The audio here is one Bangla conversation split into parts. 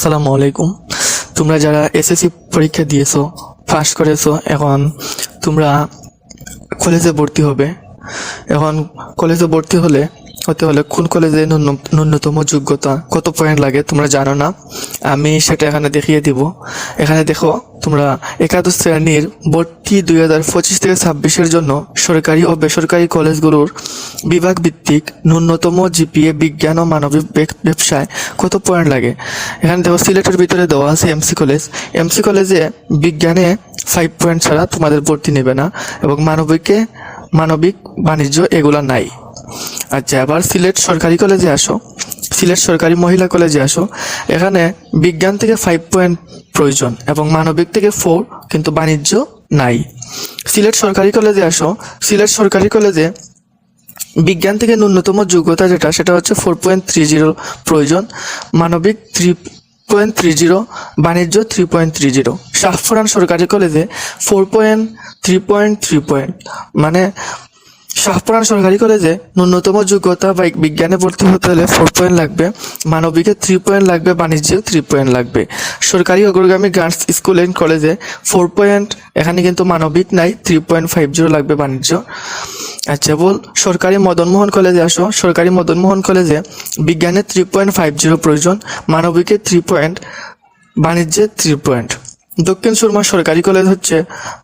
আসসালামু আলাইকুম। তোমরা যারা এসএসসি পরীক্ষা দিয়েছ, পাশ করেছ, এখন তোমরা কলেজে ভর্তি হবে। এখন কলেজে ভর্তি হলে হতে হলে কোন কলেজে ন্যূন- ন্যূনতম যোগ্যতা কত পয়েন্ট লাগে তোমরা জানো না। আমি সেটা এখানে দেখিয়ে দিব। এখানে দেখো তোমরা একাদশ শ্রেণির ভর্তি দুই হাজার পঁচিশ থেকে ছাব্বিশের জন্য সরকারি ও বেসরকারি কলেজগুলোর বিভাগ ভিত্তিক ন্যূনতম জিপিএ বিজ্ঞান ও মানবিক ব্যবসায় কত পয়েন্ট লাগে? এখানে দেখো সিলেটের ভিতরে দেওয়া আছে এমসি কলেজ। এমসি কলেজে বিজ্ঞানে ফাইভ পয়েন্ট ছাড়া তোমাদের ভর্তি নেবে না এবং মানবিকে মানবিক বাণিজ্য এগুলা নাই। আচ্ছা এবার সিলেট সরকারি কলেজে আসো। সিলেট সরকারি মহিলা কলেজে আসো, এখানে বিজ্ঞান থেকে ফাইভ পয়েন্ট প্রয়োজন এবং মানবিক থেকে ফোর কিন্তু বাণিজ্য নাই। সিলেট সরকারি কলেজে আসো, সিলেট সরকারি কলেজে বিজ্ঞান থেকে ন্যূনতম যোগ্যতা যেটা, সেটা হচ্ছে ফোর পয়েন্ট থ্রি জিরো প্রয়োজন, মানবিক থ্রি পয়েন্ট থ্রি জিরো বাণিজ্য three point three zero Shahporan সরকারি কলেজে four point three point three point মানে শাহপুরান সরকারি কলেজে ন্যূনতম যোগ্যতা বা বিজ্ঞানে ভর্তি হতে হলে ফোর পয়েন্ট লাগবে, মানবিকে থ্রি পয়েন্ট লাগবে, বাণিজ্যে থ্রি পয়েন্ট লাগবে। সরকারি অগ্রগামী গার্লস স্কুল অ্যান্ড কলেজে ফোর পয়েন্ট এখানে কিন্তু মানবিক নাই থ্রি পয়েন্ট ফাইভ জিরো লাগবে বাণিজ্য। আচ্ছা বল, সরকারি মদনমোহন কলেজে আসো। সরকারি মদনমোহন কলেজে বিজ্ঞানে থ্রি পয়েন্ট ফাইভ জিরো প্রয়োজন, মানবিকে থ্রি পয়েন্ট বাণিজ্যে থ্রি পয়েন্ট দক্ষিণ সুরমা সরকারি কলেজ হচ্ছে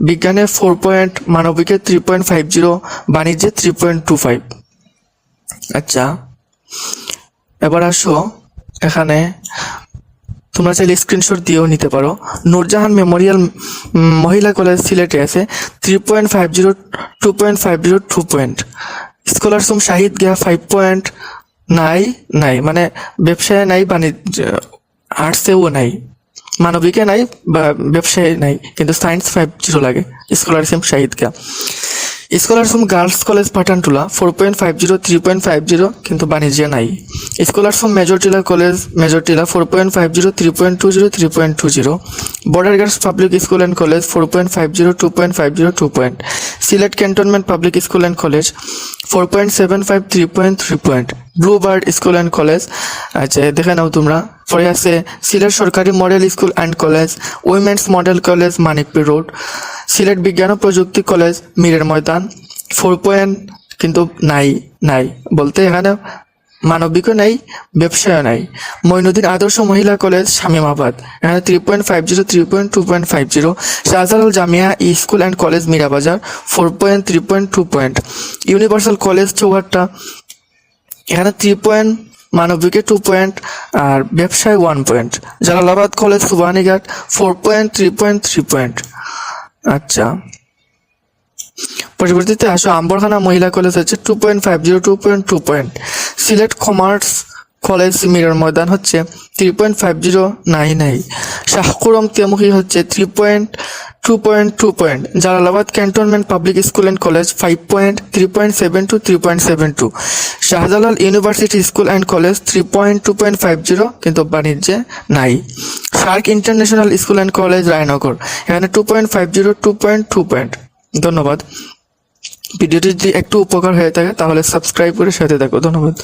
বিজ্ঞানে ফোর পয়েন্ট মানবিকে থ্রি পয়েন্ট ফাইভ জিরো বাণিজ্যে থ্রি পয়েন্ট টু ফাইভ আচ্ছা এবার আসো, এখানে তোমরা চাইলে স্ক্রিনশট দিয়েও নিতে পারো। নূরজাহান মেমোরিয়াল মহিলা কলেজ সিলেটে আছে three point five zero two point five zero two point scholarship Shahid গিয়া ফাইভ পয়েন্ট নাই নাই মানে ব্যবসায় নাই, বাণিজ্য আর্টসেও নাই। মানবিকে নাই বা ব্যবসায় নাই, কিন্তু সায়েন্স ফাইভ জিরো লাগে। স্কলারশিপ শাহিদ গিয়া scholarship girls college Pathantula four point five zero three point five zero কিন্তু বাণিজ্য নাই। Scholarship major Tila college major Tila four point five zero three point two zero three point two zero border girls public school and college four point five zero two point five zero two point Sylhet cantonment public school and college four point seven five three point three point blue bird school and college আচ্ছা দেখে নাও তোমরা। পরে আছে সিলেট সরকারি model school and college, women's model college Manikpur road, Sylhet বিজ্ঞান ও প্রযুক্তি কলেজ মিরের ময়দান, ফোর পয়েন্ট কিন্তু নাই নাই। বলতে এখানে মানবিকও নাই, ব্যবসায়ও নাই। মইনুদ্দিন আদর্শ মহিলা কলেজ, শামিমাবাদ। এখানে three point five zero three point two point five zero Shahjalal Jamia school and college Mirabazar four point three point two point universal college Chowhatta. এখানে থ্রি পয়েন্ট মানবিকে টু পয়েন্ট আর ব্যবসায় one point Jalalabad college Subhanighat four point three point three point আচ্ছা। পরবর্তীতে আসো, আম্বরখানা মহিলা কলেজ হচ্ছে two point five zero two point two point Sylhet commerce college Mirer Moydan হচ্ছে থ্রি পয়েন্ট ফাইভ জিরো নাই নাই শাহকুরম তেমুখী হচ্ছে three point two point two point Jalalabad cantonment public school and college five point three point seven two three point seven two Shahjalal university school and college three point two point five zero কিন্তু বাণিজ্যে নাই। Shark international school and college Rayanagar, এখানে two point five zero two point two point ধন্যবাদ। ভিডিওটি যদি একটু উপকার হয়ে থাকে, তাহলে সাবস্ক্রাইব করে সাথে থাকো। ধন্যবাদ।